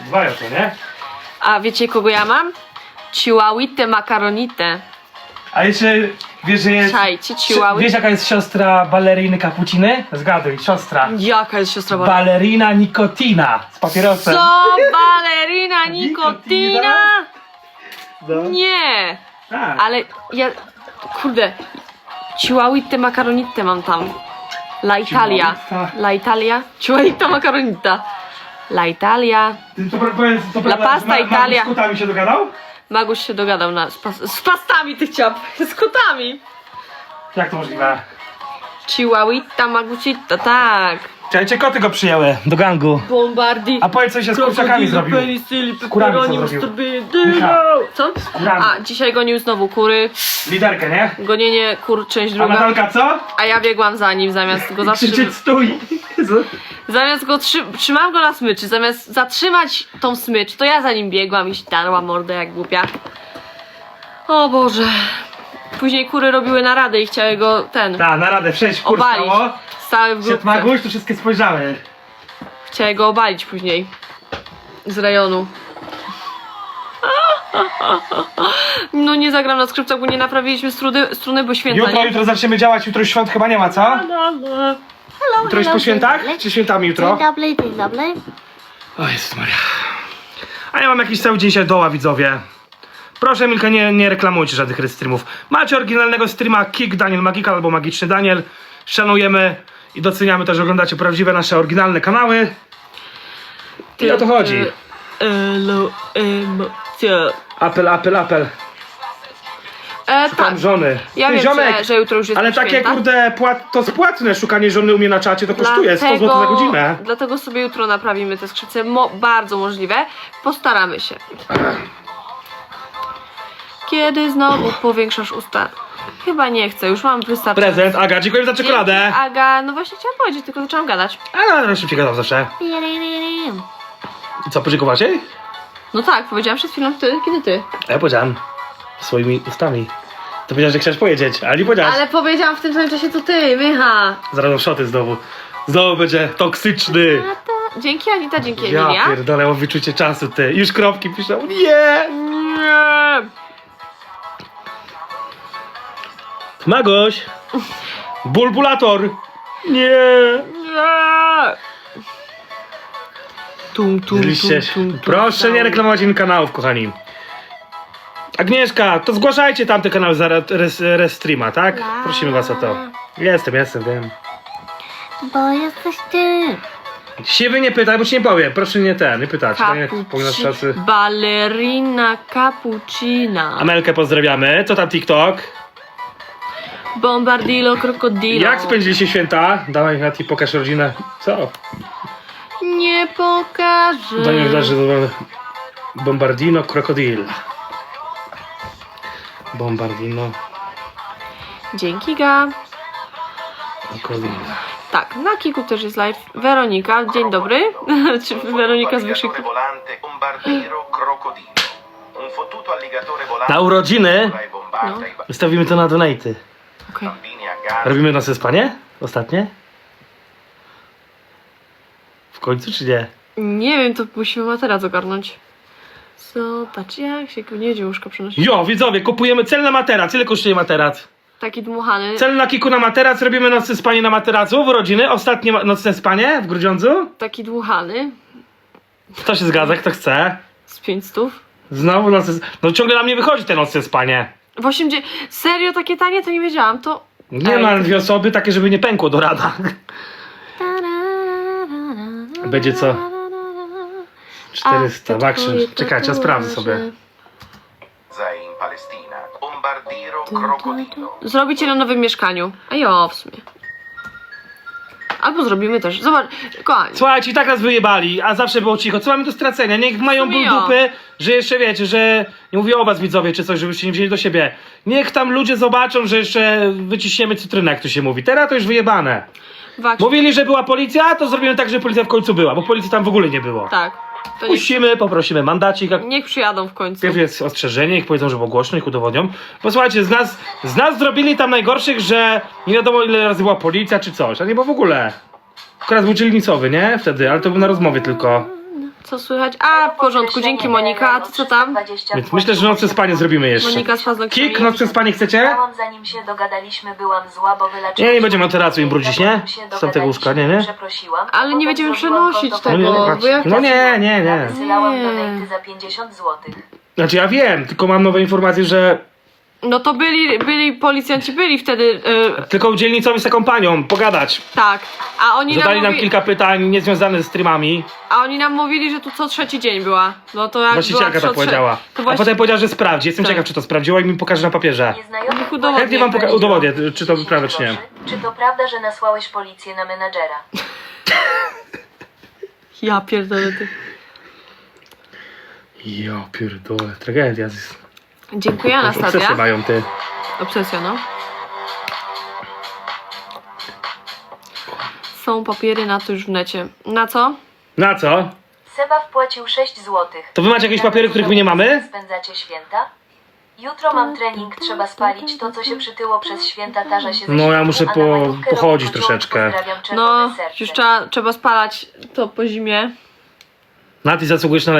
Dwa to, nie? A wiecie kogo ja mam? Chihuahuite makaronite. A jeszcze wiesz, że jest... Czajcie, Wiesz chihuahuite. jaka jest siostra baleriny Kapuciny? Zgaduj, siostra. Jaka jest siostra Bala? Balerina Nikotina z papierosem. Co? Balerina nikotina? No. Nie! Tak. Ale ja... Kurde. Chihuahuite makaronite mam tam. La Italia. La Italia? Chihuahuita makaronita. La Italia. Ty powiedz, to prawda, pasta ma- Italia. Z kutami się dogadał? Maguś się dogadał na... Z, pas, z pastami ty chciałam. Z kotami. Jak to możliwe? Chihuahuita magucita, tak. Czekajcie, koty go przyjęły do gangu. Bombardi. A powiedz co się z kurczakami zrobił. Z kurami co zrobił? Co? kurami. A, dzisiaj gonił znowu kury. Liderkę, nie? Gonienie kur, część A druga. Natalka co? A ja biegłam za nim zamiast go zatrzymać. Krzyczeć stój! Zamiast go trzy... trzymałam go na smyczy, zamiast zatrzymać tą smycz, to ja za nim biegłam i się darła mordę jak głupia. O Boże. Później kury robiły naradę i chciały go ten Tak, na radę, sześć kur obalić. stało. Stały w grupce. Maguś to wszystkie spojrzały. Chciały go obalić później. Z rejonu. No nie zagram na skrzypcach, bo nie naprawiliśmy struny, struny bo święta, Jutro, nie? jutro zaczniemy działać, jutro świąt chyba nie ma, co? Hello, Jutro jest po świętach? dzień dobry. Czy świętami jutro? Dzień dobry, dzień dobry. O Jezus Maria. A ja mam jakiś cały dzień się doła, widzowie. Proszę Milka, nie, nie reklamujcie żadnych streamów. Macie oryginalnego streama Kick Daniel Magikal albo Magiczny Daniel. Szanujemy i doceniamy to, że oglądacie prawdziwe nasze oryginalne kanały. I o to chodzi. Elo, emocja. Apel, apel, apel. E, Szukam tak. żony. Ja Ty, wiem, ziomek, że, że jutro już jest ale takie świętach. kurde, płat, to spłatne szukanie żony u mnie na czacie to kosztuje 100 zł za godzinę. Dlatego sobie jutro naprawimy te skrzypce. Mo, bardzo możliwe. Postaramy się. Kiedy znowu powiększasz usta? Chyba nie chcę, już mam wystarczająco. Prezent, Aga, dziękuję za czekoladę. Dzięki, Aga, no właśnie chciałam powiedzieć, tylko zaczęłam gadać. Ale szybciej gadam zawsze. I co, podziękować jej? No tak, powiedziałam przed chwilą ty, kiedy ty. A ja powiedziałem swoimi ustami. To powiedziałeś, że chcesz powiedzieć, ale nie powiedziałeś. Ale powiedziałam w tym samym czasie co ty, Mycha. Zaraz szoty znowu. Znowu będzie toksyczny. Dzięki Anita, dzięki Ja Emilia. pierdolę, mam wyczucie czasu, ty. Już kropki piszą. Nie! Nie. Magoś! Bulbulator! Nie! Nie. Tum, tum, się. tum, tum, Proszę nie reklamować innych kanałów, kochani. Agnieszka, to zgłaszajcie tamte kanały za re- res- restreama, tak? Prosimy was o to. Jestem, jestem, wiem. Bo jesteś ty. Siwy nie pytaj, bo ci nie powiem. Proszę nie ten, nie pytać. Tak jak wspominasz czasy. Ballerina cappuccina. Amelkę pozdrawiamy. Co tam TikTok? Bombardilo krokodilo. Jak spędziliście święta? Dawaj Nati, pokaż rodzinę. Co? Nie pokażę. Daniel wydarzy Bombardino Krokodil. Bombardino Dzięki Ga. Krokodil. Tak, na Kiku też jest live. Weronika, dzień dobry. Czy Weronika z wykrzyku? Na urodziny No. wystawimy to na donaty. Okej. Robimy noce spanie? Ostatnie? W końcu czy nie? Nie wiem, to musimy materac ogarnąć. Zobacz, jak się nie będzie łóżko przenosi. Jo, widzowie, kupujemy cel na materac. Ile kosztuje materac? Taki dmuchany. Cel na kiku na materac, robimy nocne spanie na materacu w urodziny. Ostatnie ma- nocne spanie w Grudziądzu. Taki dmuchany. Kto się zgadza, kto chce? Z 500. Znowu nocne... No ciągle nam nie wychodzi te nocne spanie. W 80... Serio takie tanie to nie wiedziałam, to... Nie Ej, ma dwie osoby, takie, żeby nie pękło do rada. Będzie co? 400, A, to Waction. twoje Czekajcie, ja sprawdzę tatuaże. sobie. Palestina. Bombardiro. Zrobicie na nowym mieszkaniu. A jo, w sumie. Albo zrobimy też. Zobacz, kochani. Słuchajcie, i tak nas wyjebali, a zawsze było cicho. Co mamy do stracenia? Niech mają ból ja. dupy, że jeszcze wiecie, że nie mówię o was widzowie czy coś, żebyście nie wzięli do siebie. Niech tam ludzie zobaczą, że jeszcze wyciśniemy cytrynę, jak to się mówi. Teraz to już wyjebane. Wak... Mówili, że była policja, to zrobimy tak, że policja w końcu była, bo policji tam w ogóle nie było. Tak. To niech, Puścimy, poprosimy mandacik, jak niech przyjadą w końcu. Pierw jest ostrzeżenie, ich powiedzą, że było głośno, ich udowodnią. Bo słuchajcie, z nas, z nas zrobili tam najgorszych, że nie wiadomo ile razy była policja czy coś, a nie było w ogóle. Akurat był dzielnicowy, nie? Wtedy, ale to był na rozmowie tylko. Co słychać? A, w porządku, dzięki Monika. A ty co tam? Więc myślę, że nocne spanie zrobimy jeszcze. Monika z paznokciami. Kik, nocne spanie chcecie? Zanim się dogadaliśmy, byłam zła, bo wyleczyliśmy... Nie, nie będziemy materacu im brudzić, nie? Zanim się Z tamtego łóżka, nie, nie? Przeprosiłam. Ale nie Potem będziemy zrobiłam przenosić konto tego, No bo jak No nie, nie, nie. Wysyłałam Nie. donaty za 50 zł. Znaczy ja wiem, tylko mam nowe informacje, że No to byli, byli policjanci, byli wtedy, y, tylko udzielni sobie z taką panią pogadać. tak. A oni, nam Zadali nam mówi, kilka pytań niezwiązanych ze streamami. a oni nam mówili, że tu co trzeci dzień była. No to jak Właścicielka była co tak powiedziała. To A właśnie... potem powiedziała, że sprawdzi. Jestem Tak. ciekaw, czy to sprawdziła i mi pokaże na papierze. Nieznajomy Niech udowodni. Chętnie wam poka- udowodnię, czy to 10 wyprawę, czy nie. Czy to prawda, że nasłałeś policję na menadżera? Ja pierdolę ty. Ja pierdolę, tragedia. Dziękuję Obsesję Anastasia. mają ty. Obsesja, no. Są papiery na to już w necie. Na co? Na co? Seba wpłacił 6 zł. To wy macie jakieś papiery, których my nie mamy? Spędzacie święta? Jutro mam trening, trzeba spalić to, co się przytyło przez święta, tarza się ze No, ja śniegu, muszę a na po- majówkę pochodzić robię troszeczkę. pozdrawiam, No, serce. już trzeba, trzeba spalać to po zimie. Na ty zasługujesz na